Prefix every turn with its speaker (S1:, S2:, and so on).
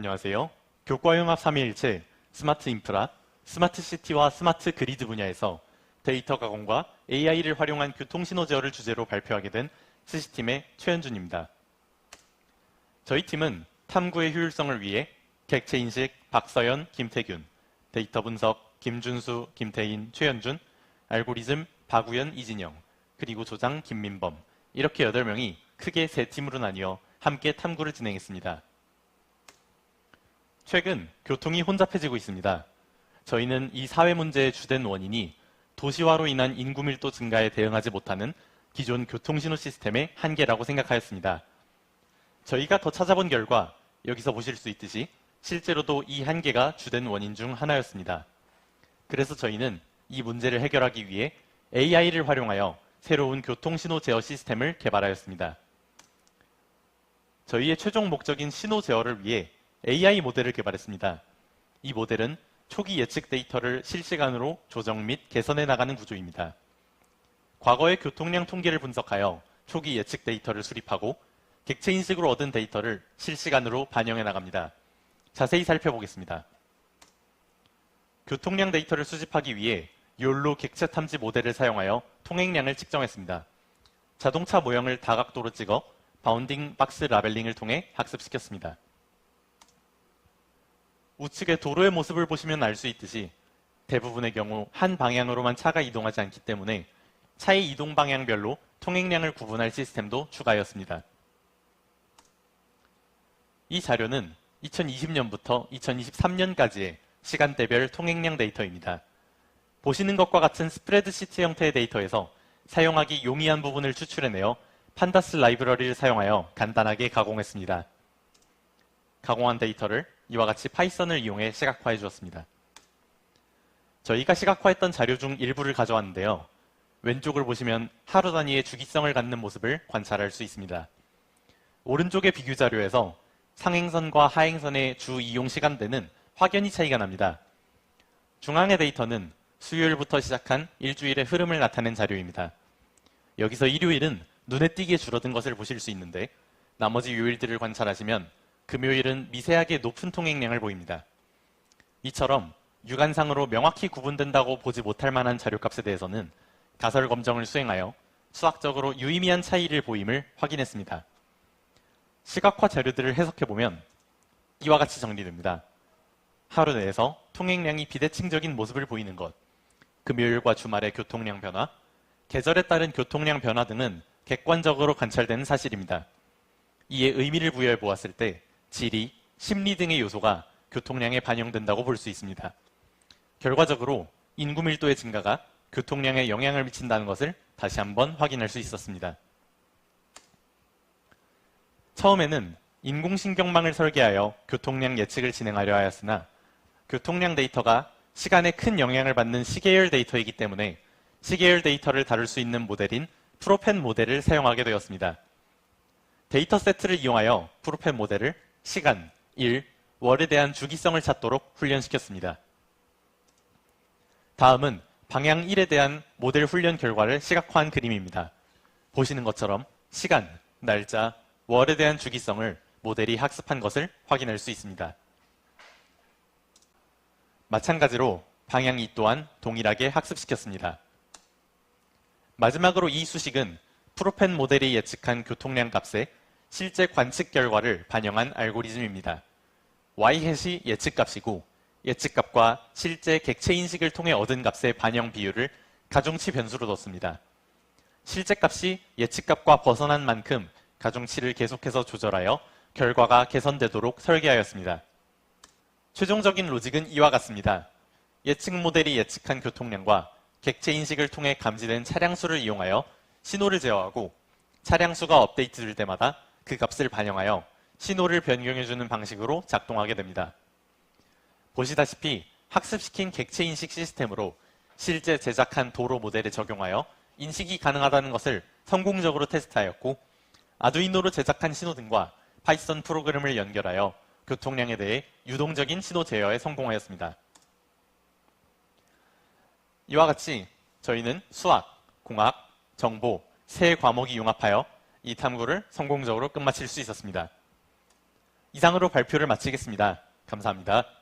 S1: 안녕하세요. 교과융합 3위일체 스마트 인프라, 스마트 시티와 스마트 그리드 분야에서 데이터 가공과 AI를 활용한 교통신호 제어를 주제로 발표하게 된 스시팀의 최현준입니다. 저희 팀은 탐구의 효율성을 위해 객체 인식 박서연, 김태균, 데이터 분석 김준수, 김태인, 최현준, 알고리즘 박우현, 이진영, 그리고 조장 김민범 이렇게 8명이 크게 세 팀으로 나뉘어 함께 탐구를 진행했습니다. 최근 교통이 혼잡해지고 있습니다. 저희는 이 사회 문제의 주된 원인이 도시화로 인한 인구 밀도 증가에 대응하지 못하는 기존 교통신호 시스템의 한계라고 생각하였습니다. 저희가 더 찾아본 결과 여기서 보실 수 있듯이 실제로도 이 한계가 주된 원인 중 하나였습니다. 그래서 저희는 이 문제를 해결하기 위해 AI를 활용하여 새로운 교통신호 제어 시스템을 개발하였습니다. 저희의 최종 목적인 신호 제어를 위해 AI 모델을 개발했습니다. 이 모델은 초기 예측 데이터를 실시간으로 조정 및 개선해 나가는 구조입니다. 과거의 교통량 통계를 분석하여 초기 예측 데이터를 수립하고 객체 인식으로 얻은 데이터를 실시간으로 반영해 나갑니다. 자세히 살펴보겠습니다. 교통량 데이터를 수집하기 위해 욜로 객체 탐지 모델을 사용하여 통행량을 측정했습니다. 자동차 모형을 다각도로 찍어 바운딩 박스 라벨링을 통해 학습시켰습니다. 우측의 도로의 모습을 보시면 알 수 있듯이 대부분의 경우 한 방향으로만 차가 이동하지 않기 때문에 차의 이동 방향별로 통행량을 구분할 시스템도 추가하였습니다. 이 자료는 2020년부터 2023년까지의 시간대별 통행량 데이터입니다. 보시는 것과 같은 스프레드시트 형태의 데이터에서 사용하기 용이한 부분을 추출해내어 판다스 라이브러리를 사용하여 간단하게 가공했습니다. 가공한 데이터를 이와 같이 파이썬을 이용해 시각화해 주었습니다. 저희가 시각화했던 자료 중 일부를 가져왔는데요. 왼쪽을 보시면 하루 단위의 주기성을 갖는 모습을 관찰할 수 있습니다. 오른쪽의 비교 자료에서 상행선과 하행선의 주 이용 시간대는 확연히 차이가 납니다. 중앙의 데이터는 수요일부터 시작한 일주일의 흐름을 나타낸 자료입니다. 여기서 일요일은 눈에 띄게 줄어든 것을 보실 수 있는데 나머지 요일들을 관찰하시면 금요일은 미세하게 높은 통행량을 보입니다. 이처럼 육안상으로 명확히 구분된다고 보지 못할 만한 자료값에 대해서는 가설 검정을 수행하여 수학적으로 유의미한 차이를 보임을 확인했습니다. 시각화 자료들을 해석해보면 이와 같이 정리됩니다. 하루 내에서 통행량이 비대칭적인 모습을 보이는 것, 금요일과 주말의 교통량 변화, 계절에 따른 교통량 변화 등은 객관적으로 관찰되는 사실입니다. 이에 의미를 부여해 보았을 때 지리, 심리 등의 요소가 교통량에 반영된다고 볼 수 있습니다. 결과적으로 인구 밀도의 증가가 교통량에 영향을 미친다는 것을 다시 한번 확인할 수 있었습니다. 처음에는 인공신경망을 설계하여 교통량 예측을 진행하려 하였으나 교통량 데이터가 시간에 큰 영향을 받는 시계열 데이터이기 때문에 시계열 데이터를 다룰 수 있는 모델인 프로펜 모델을 사용하게 되었습니다. 데이터 세트를 이용하여 프로펜 모델을 시간, 일, 월에 대한 주기성을 찾도록 훈련시켰습니다. 다음은 방향 1에 대한 모델 훈련 결과를 시각화한 그림입니다. 보시는 것처럼 시간, 날짜, 월에 대한 주기성을 모델이 학습한 것을 확인할 수 있습니다. 마찬가지로 방향 2 또한 동일하게 학습시켰습니다. 마지막으로 이 수식은 프로펜 모델이 예측한 교통량 값에 실제 관측 결과를 반영한 알고리즘입니다. y-햇이 예측값이고 예측값과 실제 객체 인식을 통해 얻은 값의 반영 비율을 가중치 변수로 뒀습니다. 실제 값이 예측값과 벗어난 만큼 가중치를 계속해서 조절하여 결과가 개선되도록 설계하였습니다. 최종적인 로직은 이와 같습니다. 예측 모델이 예측한 교통량과 객체 인식을 통해 감지된 차량 수를 이용하여 신호를 제어하고 차량 수가 업데이트될 때마다 그 값을 반영하여 신호를 변경해주는 방식으로 작동하게 됩니다. 보시다시피 학습시킨 객체 인식 시스템으로 실제 제작한 도로 모델에 적용하여 인식이 가능하다는 것을 성공적으로 테스트하였고 아두이노로 제작한 신호 등과 파이썬 프로그램을 연결하여 교통량에 대해 유동적인 신호 제어에 성공하였습니다. 이와 같이 저희는 수학, 공학, 정보 세 과목이 융합하여 이 탐구를 성공적으로 끝마칠 수 있었습니다. 이상으로 발표를 마치겠습니다. 감사합니다.